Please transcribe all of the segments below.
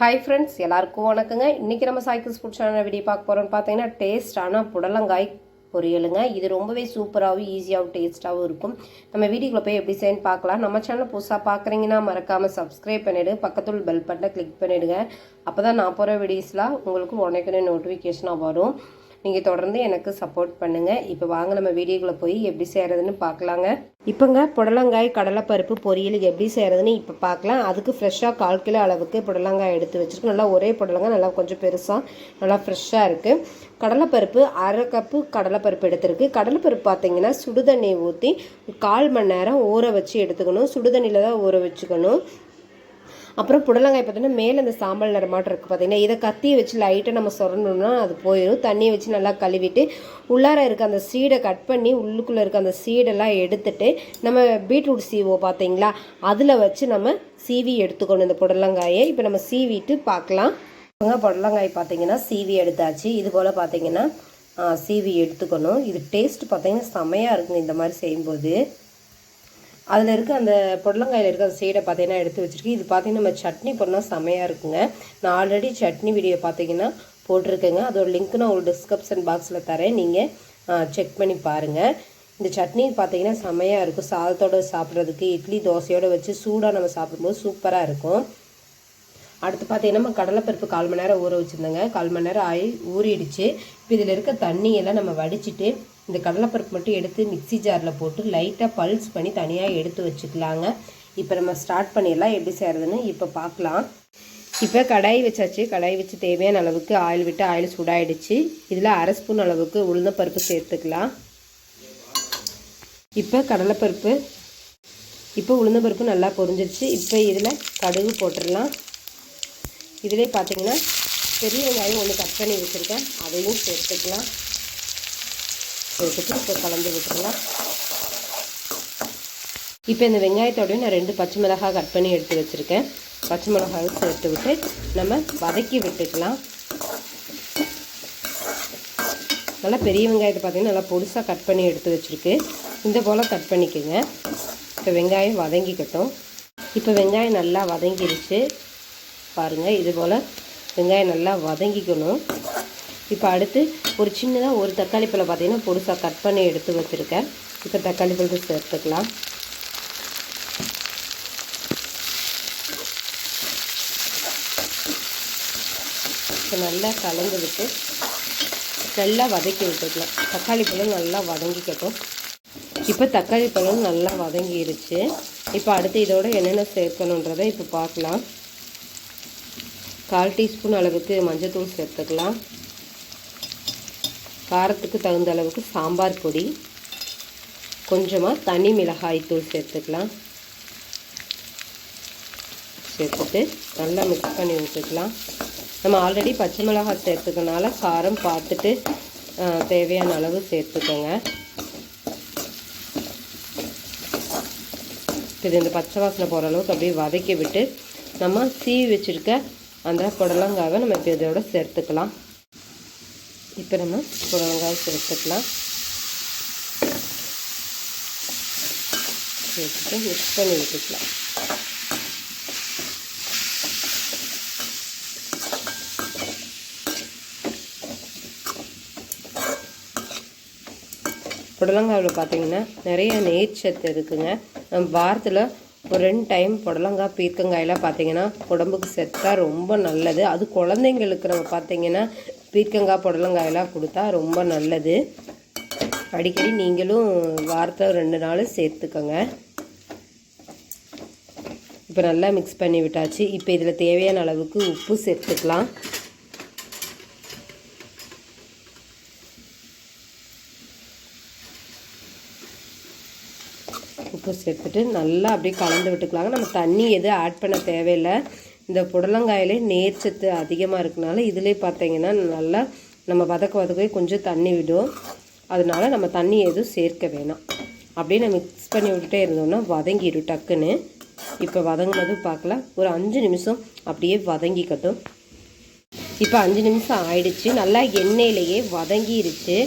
Hi friends எல்லாருக்கும் வணக்கங்க. இன்றைக்கி நம்ம சாய்க்கிள்ஸ் ஃபுட் சேனல் வீடியோ பார்க்க போகிறோம்னு பார்த்தீங்கன்னா டேஸ்டான புடலங்காய் பொரியலுங்க. இது ரொம்பவே சூப்பராகவும் ஈஸியாகவும் டேஸ்ட்டாகவும் இருக்கும். நம்ம வீடியோக்குள்ள போய் எப்படி செய்யணும் பார்க்கலாம். நம்ம சேனல் புதுசாக பார்க்குறீங்கன்னா மறக்காமல் சப்ஸ்கிரைப் பண்ணிவிடு பக்கத்தில் பெல் பட்டனை கிளிக் பண்ணிவிடுங்க அப்போ தான் நான் போகிற வீடியோஸ்லாம் உங்களுக்கு உடனே நோட்டிஃபிகேஷனாக வரும். நீங்கள் தொடர்ந்து எனக்கு சப்போர்ட் பண்ணுங்கள் இப்போ வாங்க நம்ம வீடியோக்குள்ளே போய் எப்படி செய்கிறதுன்னு பார்க்கலாங்க. இப்போங்க புடலங்காய் கடலைப்பருப்பு பொரியல் எப்படி செய்கிறதுன்னு இப்போ பார்க்கலாம். அதுக்கு ஃப்ரெஷ்ஷாக கால் கிலோ அளவுக்கு புடலங்காய் எடுத்து வச்சுருக்கு நல்லா ஒரே புடலங்காய் நல்லா கொஞ்சம் பெருசாக நல்லா ஃப்ரெஷ்ஷாக இருக்குது கடலைப்பருப்பு அரை கப்பு கடலைப்பருப்பு எடுத்திருக்கு. கடலைப்பருப்பு பார்த்தீங்கன்னா சுடுதண்ணி ஊற்றி கால் மணி நேரம் ஊற வச்சு எடுத்துக்கணும். சுடுதண்ணியில் தான் ஊற வச்சுக்கணும். அப்புறம் புடலங்காய் பார்த்தீங்கன்னா மேலே அந்த சாம்பல் நிறமாட்டம் இருக்குது பார்த்தீங்கன்னா இதை கத்தியை வச்சு லைட்டாக நம்ம சொரணும்னா அது போயிடும் தண்ணியை வச்சு நல்லா கழுவிட்டு உள்ளார இருக்க அந்த சீடை கட் பண்ணி உள்ளுக்குள்ளே இருக்க அந்த சீடெல்லாம் எடுத்துட்டு நம்ம பீட்ரூட் சீவோம் பார்த்தீங்களா? அதில் வச்சு நம்ம சீவி எடுத்துக்கணும் இந்த புடலங்காயை. இப்போ நம்ம சீவிட்டு பார்க்கலாம். புடலங்காய் பார்த்தீங்கன்னா சீவி எடுத்தாச்சு. இது போல் பார்த்தீங்கன்னா சீவி எடுத்துக்கணும். இது டேஸ்ட் பார்த்தீங்கன்னா செமையாக இருக்குங்க இந்த மாதிரி செய்யும்போது. அதில் இருக்க அந்த புடலங்காயில் இருக்க அந்த சைடை பார்த்தீங்கன்னா எடுத்து வச்சுருக்கேன். இது பார்த்தீங்கன்னா நம்ம சட்னி பண்ணால் செமையாக இருக்குங்க. நான் ஆல்ரெடி சட்னி வீடியோ பார்த்தீங்கன்னா போட்டிருக்கேங்க. அதோட லிங்க் நான் உங்களுக்கு டிஸ்கிரிப்ஷன் பாக்ஸில் தரேன். நீங்கள் செக் பண்ணி பாருங்கள் இந்த சட்னி பார்த்தீங்கன்னா செமையாக இருக்கும். சாதத்தோடு சாப்பிட்றதுக்கு இட்லி தோசையோடு வச்சு சூடாக நம்ம சாப்பிடும்போது சூப்பராக இருக்கும். அடுத்து பார்த்தீங்கன்னா நம்ம கடலைப்பருப்பு கால் மணி நேரம் ஊற வச்சுருந்தேங்க. கால் மணி நேரம் ஆகி ஊறிடுச்சு. இப்போ இதில் இருக்க தண்ணியெல்லாம் நம்ம வடிச்சிட்டு இந்த கடலைப்பருப்பு மட்டும் எடுத்து மிக்ஸி ஜாரில் போட்டு லைட்டாக பல்ஸ் பண்ணி தனியாக எடுத்து வச்சுக்கலாங்க. இப்போ நம்ம ஸ்டார்ட் பண்ணிடலாம். எப்படி செய்கிறதுன்னு இப்போ பார்க்கலாம். இப்போ கடாய் வச்சாச்சு. கடாய் வச்சு தேவையான அளவுக்கு ஆயில் விட்டு ஆயில் சூடாயிடுச்சு. இதில் அரை ஸ்பூன் அளவுக்கு உளுந்தப்பருப்பு சேர்த்துக்கலாம். இப்போ கடலைப்பருப்பு இப்போ உளுந்தப்பருப்பு நல்லா பொரிஞ்சிருச்சு. இப்போ இதில் கடுகு போட்டுடலாம். இதிலே பார்த்தீங்கன்னா பெரிய வெங்காயம் ஒன்று கட் பண்ணி வச்சுருக்கேன். அதையும் சேர்த்துக்கலாம். போட்டுட்டு இப்போ கலந்து விட்டுருலாம் இப்போ இந்த வெங்காயத்தோடய நான் ரெண்டு பச்சை மிளகாய் கட் பண்ணி எடுத்து வச்சுருக்கேன். பச்சை மிளகாய் சேர்த்து விட்டு நம்ம வதக்கி விட்டுக்கலாம். நல்லா பெரிய வெங்காயத்தை பார்த்திங்கன்னா நல்லா பொடிசாக கட் பண்ணி எடுத்து வச்சுருக்கு. இந்த போல் கட் பண்ணிக்கோங்க. இப்போ வெங்காயம் வதங்கிக்கட்டும். இப்போ வெங்காயம் நல்லா வதங்கிருச்சு. பாருங்கள் இது போல் வெங்காயம் நல்லா வதங்கிக்கணும். இப்போ அடுத்து ஒரு சின்னதாக ஒரு தக்காளி பழம் பார்த்தீங்கன்னா பொடிசாக கட் பண்ணி எடுத்து வச்சுருக்கேன். இப்போ தக்காளி பழத்தை சேர்த்துக்கலாம். இப்போ நல்லா கலந்து விட்டு நல்லா வதக்கி விட்டுக்கலாம். தக்காளி பழம் நல்லா வதங்கிக்கட்டும். இப்போ தக்காளி பழம் நல்லா வதங்கிருச்சு. இப்போ அடுத்து இதோட என்னென்ன சேர்க்கணுன்றதை இப்போ பார்க்கலாம். கால் டீஸ்பூன் அளவுக்கு மஞ்சள் தூள் சேர்த்துக்கலாம். காரத்துக்கு தகுந்த அளவுக்கு சாம்பார் பொடி கொஞ்சமாக தனி மிளகாய்த்தூள் சேர்த்துக்கலாம். சேர்த்துட்டு நல்லா மிக்ஸ் பண்ணி விட்டுக்கலாம். நம்ம ஆல்ரெடி பச்சை மிளகாய் சேர்த்துக்கனால காரம் பார்த்துட்டு தேவையான அளவு சேர்த்துக்கோங்க. இது இந்த பச்சை வாசனை போகிற அளவுக்கு அப்படியே வதக்கி விட்டு நம்ம சீவி வச்சுருக்க அந்த புடலங்காவை நம்ம இப்போ இதோட சேர்த்துக்கலாம். இப்போ நம்ம புடலங்காவை சேர்த்துக்கலாம் சேர்த்துட்டு மிக்ஸ் பண்ணி விட்டுக்கலாம் புடலங்காயில் பார்த்தீங்கன்னா நிறைய நீர்ச்சத்து இருக்குங்க. நம்ம வாரத்தில் ஒரு ரெண்டு டைம் புடலங்காய் பீர்க்கங்காயெல்லாம் பார்த்தீங்கன்னா உடம்புக்கு செத்தா ரொம்ப நல்லது. அது குழந்தைங்களுக்கு நம்ம பார்த்தீங்கன்னா பீர்க்கங்காய் புடலங்காயெல்லாம் கொடுத்தா ரொம்ப நல்லது. அடிக்கடி நீங்களும் வாரத்தில் ரெண்டு நாள் சேர்த்துக்கோங்க. இப்போ நல்லா மிக்ஸ் பண்ணி விட்டாச்சு. இப்போ இதில் தேவையான அளவுக்கு உப்பு சேர்த்துக்கலாம். உப்பு சேர்த்துட்டு நல்லா அப்படியே கலந்து விட்டுக்கலாங்க. நம்ம தண்ணி எதுவும் ஆட் பண்ண தேவையில்லை. இந்த புடலங்காயிலே நேர்ச்சத்து அதிகமாக இருக்கனால இதிலே பார்த்தீங்கன்னா நல்லா நம்ம வதக்க வதக்கவே கொஞ்சம் தண்ணி விடும். அதனால நம்ம தண்ணி எதுவும் சேர்க்க வேணாம். அப்படியே நம்ம மிக்ஸ் பண்ணி விட்டுட்டே இருந்தோம்னா வதங்கிடும் டக்குன்னு. இப்போ வதங்கினதும் பார்க்கலாம் ஒரு அஞ்சு நிமிஷம் அப்படியே வதங்கிக்கட்டும். இப்போ அஞ்சு நிமிஷம் ஆயிடுச்சு. நல்லா எண்ணெயிலேயே வதங்கிருச்சு.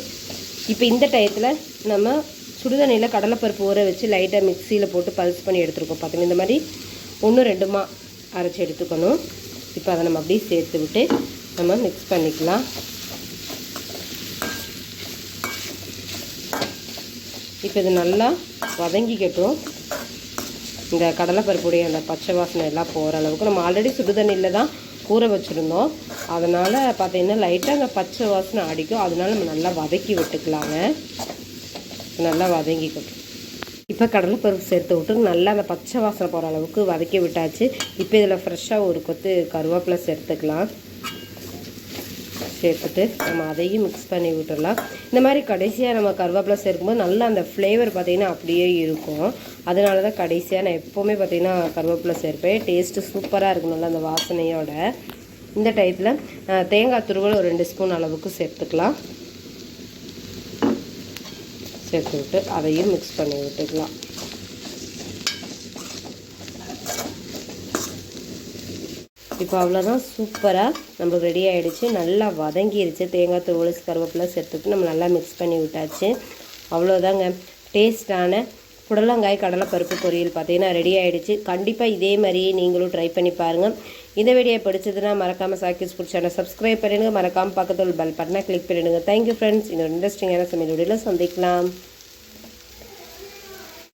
இப்போ இந்த டயத்தில் நம்ம சுடுதண்ணியில் கடலைப்பருப்பு ஊற வச்சு லைட்டாக மிக்சியில் போட்டு பல்ஸ் பண்ணி எடுத்துருக்கோம். பார்த்தீங்கன்னா இந்த மாதிரி ஒன்று ரெண்டுமா அரைச்சி எடுத்துக்கணும். இப்போ அதை நம்ம அப்படியே சேர்த்து விட்டு நம்ம மிக்ஸ் பண்ணிக்கலாம். இப்போ இது நல்லா வதங்கிக்கட்டும். இந்த கடலைப்பருப்புடைய அந்த பச்சை வாசனை எல்லாம் போகிற அளவுக்கு நம்ம ஆல்ரெடி சுடுதண்ணியில் தான் ஊற வச்சுருந்தோம். அதனால் பார்த்தீங்கன்னா லைட்டாக அந்த பச்சை வாசனை அடிக்கும். அதனால் நம்ம நல்லா வதக்கி விட்டுக்கலாங்க. நல்லா வதங்கிக்கட்டும். இப்போ கடலைப்பருப்பு சேர்த்து விட்டு நல்லா அந்த பச்சை வாசனை போகிற அளவுக்கு வதக்கி விட்டாச்சு. இப்போ இதில் ஃப்ரெஷ்ஷாக ஒரு கொத்து கருவேப்பிலை சேர்த்துக்கலாம். சேர்த்துட்டு நம்ம அதையும் மிக்ஸ் பண்ணி விட்டுடலாம். இந்த மாதிரி கடைசியாக நம்ம கருவேப்பிலை சேர்க்கும்போது நல்லா அந்த ஃப்ளேவர் பார்த்திங்கன்னா அப்படியே இருக்கும். அதனால தான் கடைசியாக நான் எப்போவுமே பார்த்திங்கன்னா கருவேப்பிலை சேர்ப்பேன். டேஸ்ட்டு சூப்பராக இருக்கும் நல்லா அந்த வாசனையோட. இந்த டயத்தில் தேங்காய் துருவல் ஒரு ரெண்டு ஸ்பூன் அளவுக்கு சேர்த்துக்கலாம். சேர்த்து விட்டு அதையும் மிக்ஸ் பண்ணி விட்டுக்கலாம். இப்போ அவ்வளோதான் சூப்பராக நம்ம ரெடி ஆகிடுச்சு நல்லா வதங்கிருச்சு. தேங்காய் துருவல் கருவேப்பிலை சேர்த்துட்டு நம்ம நல்லா மிக்ஸ் பண்ணி விட்டாச்சு. அவ்வளோதாங்க டேஸ்டான புடலங்காய் கடலைப்பருப்பு பொரியல் பார்த்தீங்கன்னா ரெடி ஆகிடுச்சு கண்டிப்பாக இதே மாதிரியே நீங்களும் ட்ரை பண்ணி பாருங்கள் இந்த வீடியோ பிடிச்சதுன்னா மறக்காமல் சாக்கிஸ் ஃபுட் சேனல் சப்ஸ்கிரைப் பண்ணிடுங்க. மறக்காமல் பக்கத்தில் பெல் பட்டனை கிளிக் பண்ணிடுங்க. தேங்க்யூ ஃப்ரெண்ட்ஸ் இன்னொரு இன்ட்ரெஸ்டிங்கான சமையல் வீடியோவில் சந்திக்கலாம்.